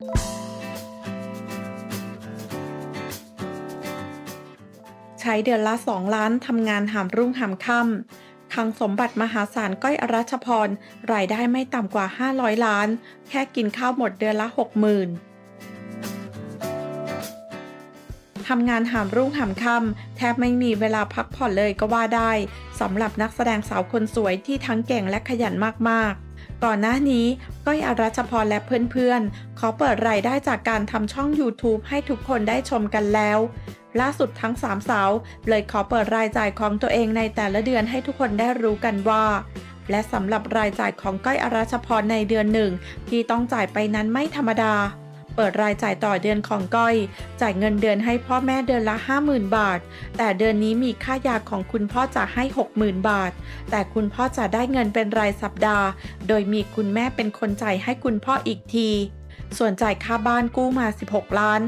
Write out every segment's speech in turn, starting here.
ใช้เดือนละ 2 ล้านทำงานหามรุ่งหามค่ำคังสมบัติมหาศาลก้อยอรัชพร รายได้ไม่ต่ำกว่า 500 ล้าน แค่กินข้าวหมดเดือนละ 60,000ทำงานหามรุ่งหามค่ำแทบไม่มีเวลาพักผ่อนเลยก็ว่าได้สำหรับนักแสดงสาวคนสวยที่ทั้งเก่งและขยันมากๆ ก่อนหน้านี้ก้อยอรัชพรและเพื่อนๆขอเปิดรายได้จากการทำช่อง YouTube ให้ทุกคนได้ชมกันแล้ว ล่าสุดทั้งสามสาวเลยขอเปิดรายจ่ายของตัวเองในแต่ละเดือนให้ทุกคนได้รู้กันว่าและสำหรับรายจ่ายของก้อยอรัชพรในเดือนหนึ่งที่ต้องจ่ายไปนั้นไม่ธรรมดา เปิดรายจ่ายต่อเดือนของก้อย จ่ายเงินเดือนให้พ่อแม่เดือนละ 50,000 บาท แต่เดือนนี้มีค่ายาของคุณพ่อจะให้ 60,000 บาท แต่คุณพ่อจะได้เงินเป็นรายสัปดาห์ โดยมีคุณแม่เป็นคนจ่ายให้คุณพ่ออีกที ส่วนจ่ายค่าบ้านกู้มา 16 ล้าน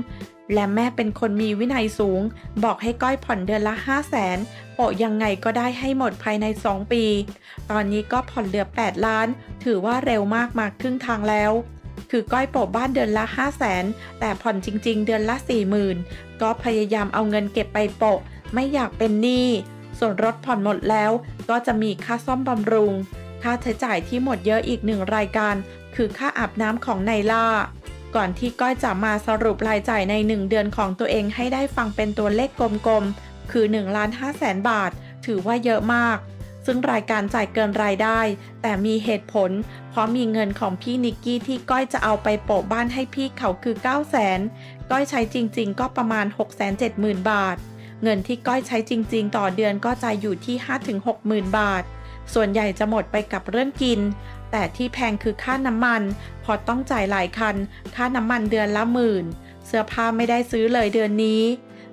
และแม่เป็นคนมีวินัยสูง บอกให้ก้อยผ่อนเดือนละ 5 0 0แสนโปะยังไงก็ได้ให้หมดภายใน 2 ปี ตอนนี้ก็ผ่อนเหลือ 8 ล้าน ถือว่าเร็วมากมาครึ่งทางแล้ว คือก้อยโปะบ้านเดือนละ 5 0 0แสนแต่ผ่อนจริง ๆ เดือนละ 40,000 ก็พยายามเอาเงินเก็บไปโปะ ไม่อยากเป็นหนี้ ส่วนรถผ่อนหมดแล้ว ก็จะมีค่าซ่อมบำรุง ค่าใช้จ่ายที่หมดเยอะอีกหนึ่งรายการ คือค่าอาบน้ำของไนล่า ก่อนที่ก้อยจะมาสรุปรายจ่ายใน 1 เดือนของตัวเองให้ได้ฟังเป็นตัวเลขกลมๆ คือ1ล้าน5แสนบาท ถือว่าเยอะมาก ซึ่งรายการจ่ายเกินรายได้ แต่มีเหตุผล เพราะมีเงินของพี่นิกกี้ที่ก้อยจะเอาไปโปะบ้านให้พี่เขาคือ 9 0 0แสนก้อยใช้จริง ๆ ก็ประมาณ 6 7 0 0 0 0 บาท เงินที่ก้อยใช้จริง ๆ ต่อเดือนก็จะอยู่ที่ 5-6 0,000 บาท ส่วนใหญ่จะหมดไปกับเรื่องกิน แต่ที่แพงคือค่าน้ำมัน พอต้องจ่ายหลายคัน ค่าน้ำมันเดือนละหมื่น เสื้อผ้าไม่ได้ซื้อเลยเดือนนี้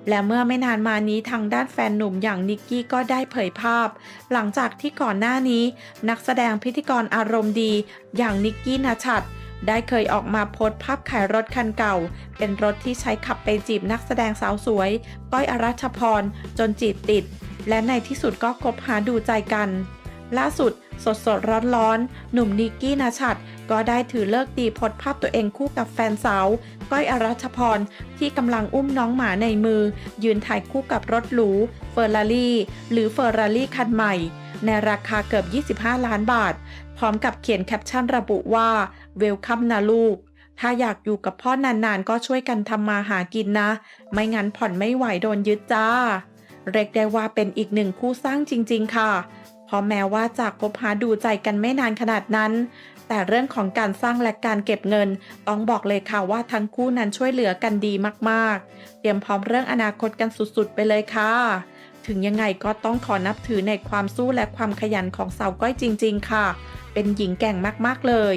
และเมื่อไม่นานมานี้ทางด้านแฟนหนุ่มอย่างนิกกี้ก็ได้เผยภาพ หลังจากที่ก่อนหน้านี้ นักแสดงพิธีกรอารมณ์ดี อย่างนิกกี้นาชัดได้เคยออกมาโพสต์ภาพขายรถคันเก่า เป็นรถที่ใช้ขับไปจีบนักแสดงสาวสวย ก้อยอรัชพร จนจีบติด และในที่สุดก็คบหาดูใจกัน ล่าสุดสดสดร้อนร้อนหนุ่มนิกกี้นาชัดก็ได้ถือเลิกดีโพสต์ภาพตัวเองคู่กับแฟนสาว ก้อยอรัชพร ที่กำลังอุ้มน้องหมาในมือ ยืนถ่ายคู่กับรถหรูเฟอร์รารี่หรือเฟอร์รารี่คันใหม่ ในราคาเกือบ 25 ล้านบาท พร้อมกับเขียนแคปชั่นระบุว่าเวลคัมนะลูกถ้าอยากอยู่กับพ่อนานๆ ก็ช่วยกันทำมาหากินนะ ไม่งั้นผ่อนไม่ไหวโดนยึดจ้า เรียกได้ว่าเป็นอีกหนึ่งคู่สร้างจริง ๆ ค่ะ เพราะแม้ว่าจากคบหาดูใจกันไม่นานขนาดนั้น แต่เรื่องของการสร้างและการเก็บเงิน ต้องบอกเลยค่ะว่าทั้งคู่นั้นช่วยเหลือกันดีมากๆ เตรียมพร้อมเรื่องอนาคตกันสุดๆ ไปเลยค่ะถึงยังไงก็ต้องขอนับถือในความสู้และความขยันของสาวก้อยจริง ๆ ค่ะ เป็นหญิงแกร่งมากๆเลย